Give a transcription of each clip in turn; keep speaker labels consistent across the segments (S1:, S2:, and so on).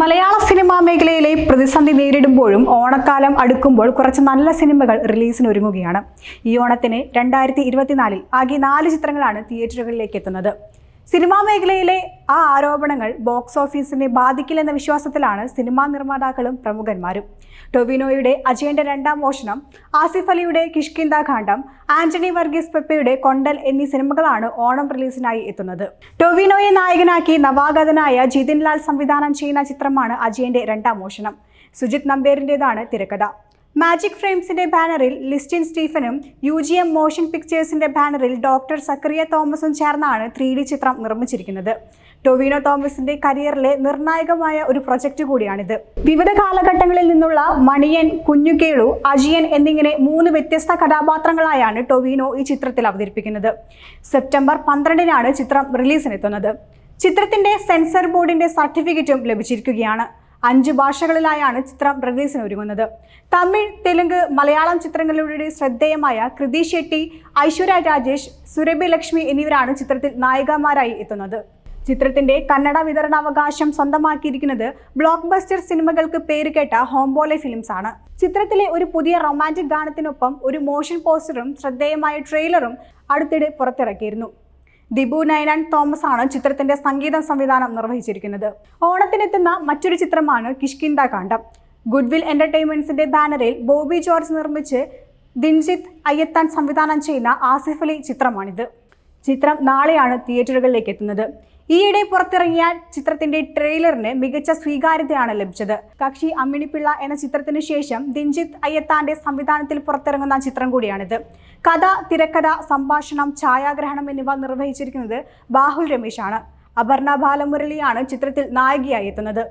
S1: മലയാള cinema മേഖലയിലെ പ്രതിസന്ധി നേരിടുമ്പോഴും ഓണക്കാലം അടുക്കുമ്പോൾ കുറച്ച് നല്ല സിനിമകൾ റിലീസിന് ഒരുങ്ങുകയാണ്. ഈ ഓണത്തിന് രണ്ടായിരത്തി ഇരുപത്തിനാലിൽ ആകെ നാല് ചിത്രങ്ങളാണ് തിയേറ്ററുകളിലേക്ക് എത്തുന്നത്. സിനിമാ മേഖലയിലെ ആ ആരോപണങ്ങൾ ബോക്സ് ഓഫീസിനെ ബാധിക്കില്ലെന്ന വിശ്വാസത്തിലാണ് സിനിമാ നിർമ്മാതാക്കളും പ്രമുഖന്മാരും. ടൊവിനോയുടെ അജയന്റെ രണ്ടാം മോഷണം ആസിഫ് അലിയുടെ കിഷ്കിന്ദ കാണ്ഡം ആന്റണി വർഗീസ് പെപ്പയുടെ കൊണ്ടൽ എന്നീ സിനിമകളാണ് ഓണം റിലീസിനായി എത്തുന്നത്. ടൊവിനോയെ നായകനാക്കി നവാഗതനായ ജിതിൻ ലാൽ സംവിധാനം ചെയ്യുന്ന ചിത്രമാണ് അജയന്റെ രണ്ടാം മോഷണം. സുജിത് നമ്പേറിന്റെതാണ് തിരക്കഥ. മാജിക് ഫ്രെയിംസിന്റെ ബാനറിൽ ലിസ്റ്റിൻ സ്റ്റീഫനും യു ജി എം മോഷൻ പിക്ചേഴ്സിന്റെ ബാനറിൽ ഡോക്ടർ സക്രിയ തോമസും ചേർന്നാണ് ത്രീ ഡി ചിത്രം നിർമ്മിച്ചിരിക്കുന്നത്. ടൊവിനോ തോമസിന്റെ കരിയറിലെ നിർണായകമായ ഒരു പ്രൊജക്റ്റ് കൂടിയാണിത്. വിവിധ കാലഘട്ടങ്ങളിൽ നിന്നുള്ള മണിയൻ കുഞ്ഞുകേളു അജിയൻ എന്നിങ്ങനെ മൂന്ന് വ്യത്യസ്ത കഥാപാത്രങ്ങളായാണ് ടൊവിനോ ഈ ചിത്രത്തിൽ അവതരിപ്പിക്കുന്നത്. സെപ്റ്റംബർ പന്ത്രണ്ടിനാണ് ചിത്രം റിലീസിനെത്തുന്നത്. ചിത്രത്തിന്റെ സെൻസർ ബോർഡിന്റെ സർട്ടിഫിക്കറ്റും ലഭിച്ചിരിക്കുകയാണ്. അഞ്ച് ഭാഷകളിലായാണ് ചിത്രം റിലീസിന് ഒരുങ്ങുന്നത്. തമിഴ് തെലുങ്ക് മലയാളം ചിത്രങ്ങളിലൂടെ ശ്രദ്ധേയമായ കൃതി ഷെട്ടി ഐശ്വര്യ രാജേഷ് സുരഭി ലക്ഷ്മി എന്നിവരാണ് ചിത്രത്തിൽ നായികമാരായി എത്തുന്നത്. ചിത്രത്തിന്റെ കന്നഡ വിതരണാവകാശം സ്വന്തമാക്കിയിരിക്കുന്നത് ബ്ലോക്ക് ബസ്റ്റർ സിനിമകൾക്ക് പേരുകേട്ട ഹോംബോലെ ഫിലിംസ് ആണ്. ചിത്രത്തിലെ ഒരു പുതിയ റൊമാന്റിക് ഗാനത്തിനൊപ്പം ഒരു മോഷൻ പോസ്റ്ററും ശ്രദ്ധേയമായ ട്രെയിലറും അടുത്തിടെ പുറത്തിറക്കിയിരുന്നു. ദിബു നൈനാൻ തോമസ് ആണ് ചിത്രത്തിന്റെ സംഗീതം സംവിധാനം നിർവഹിച്ചിരിക്കുന്നത്. ഓണത്തിനെത്തുന്ന മറ്റൊരു ചിത്രമാണ് കിഷ്കിന്ദ കാണ്ഡം. ഗുഡ്വിൽ എന്റർടൈൻമെന്റ്സിന്റെ ബാനറിൽ ബോബി ജോർജ് നിർമ്മിച്ച് ദിൻജിത്ത് അയ്യത്താൻ സംവിധാനം ചെയ്യുന്ന ആസിഫ് അലി ചിത്രമാണിത്. ചിത്രം നാളെയാണ് തിയേറ്ററുകളിലേക്ക് എത്തുന്നത്. ഈയിടെ പുറത്തിറങ്ങിയ ചിത്രത്തിന്റെ ട്രെയിലറിന് മികച്ച സ്വീകാര്യതയാണ് ലഭിച്ചത്. കക്ഷി അമ്മിണിപ്പിള്ള എന്ന ചിത്രത്തിന് ശേഷം ദിഞ്ജിത് അയ്യത്താന്റെ സംവിധാനത്തിൽ പുറത്തിറങ്ങുന്ന ചിത്രം കൂടിയാണിത്. കഥ തിരക്കഥ സംഭാഷണം ഛായാഗ്രഹണം എന്നിവ നിർവഹിച്ചിരിക്കുന്നത് ബാഹുൽ രമേശാണ്. അപർണ ബാലമുരളിയാണ് ചിത്രത്തിൽ നായികയായി എത്തുന്നത്.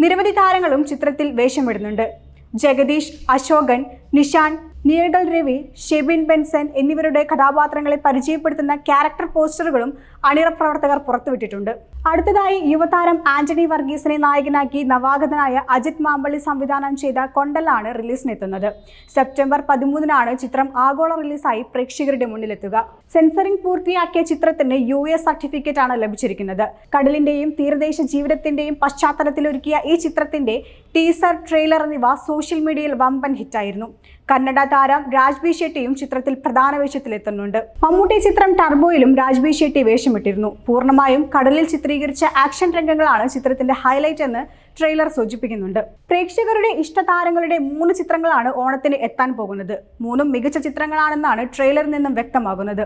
S1: നിരവധി താരങ്ങളും ചിത്രത്തിൽ വേഷമിടുന്നുണ്ട്. ജഗദീഷ് അശോകൻ നിഷാൻ നീർഗൽ രവി ഷെബിൻ ബെൻസൻ എന്നിവരുടെ കഥാപാത്രങ്ങളെ പരിചയപ്പെടുത്തുന്ന ക്യാരക്ടർ പോസ്റ്ററുകളും അണിയറ പ്രവർത്തകർ പുറത്തുവിട്ടിട്ടുണ്ട്. അടുത്തതായി യുവതാരം ആന്റണി വർഗീസിനെ നായകനാക്കി നവാഗതനായ അജിത് മാമ്പള്ളി സംവിധാനം ചെയ്ത കൊണ്ടലാണ് റിലീസിനെത്തുന്നത്. സെപ്റ്റംബർ പതിമൂന്നിനാണ് ചിത്രം ആഗോള റിലീസായി പ്രേക്ഷകരുടെ മുന്നിലെത്തുക. സെൻസറിംഗ് പൂർത്തിയാക്കിയ ചിത്രത്തിന് യു എസ് സർട്ടിഫിക്കറ്റ് ആണ് ലഭിച്ചിരിക്കുന്നത്. കടലിന്റെയും തീരദേശ ജീവിതത്തിന്റെയും പശ്ചാത്തലത്തിൽ ഒരുക്കിയ ഈ ചിത്രത്തിന്റെ ടീസർ ട്രെയിലർ എന്നിവ സോഷ്യൽ മീഡിയയിൽ വമ്പൻ ഹിറ്റായിരുന്നു. കന്നഡ താരം രാജ്ബി ഷെട്ടിയും ചിത്രത്തിൽ പ്രധാന വേഷത്തിലെത്തുന്നുണ്ട്. മമ്മൂട്ടി ചിത്രം ടർബോയിലും രാജ്ബി ഷെട്ടി വേഷമിട്ടിരുന്നു. പൂർണമായും കടലിൽ ചിത്രീകരിച്ച ആക്ഷൻ രംഗങ്ങളാണ് ചിത്രത്തിന്റെ ഹൈലൈറ്റ് എന്ന് ട്രെയിലർ സൂചിപ്പിക്കുന്നുണ്ട്. പ്രേക്ഷകരുടെ ഇഷ്ടതാരങ്ങളുടെ മൂന്ന് ചിത്രങ്ങളാണ് ഓണത്തിന് എത്താൻ പോകുന്നത്. മൂന്നും മികച്ച ചിത്രങ്ങളാണെന്നാണ് ട്രെയിലറിൽ നിന്നും വ്യക്തമാകുന്നത്.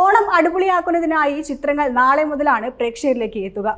S1: ഓണം അടിപൊളിയാക്കുന്നതിനായി ചിത്രങ്ങൾ നാളെ മുതലാണ് പ്രേക്ഷകരിലേക്ക് എത്തുക.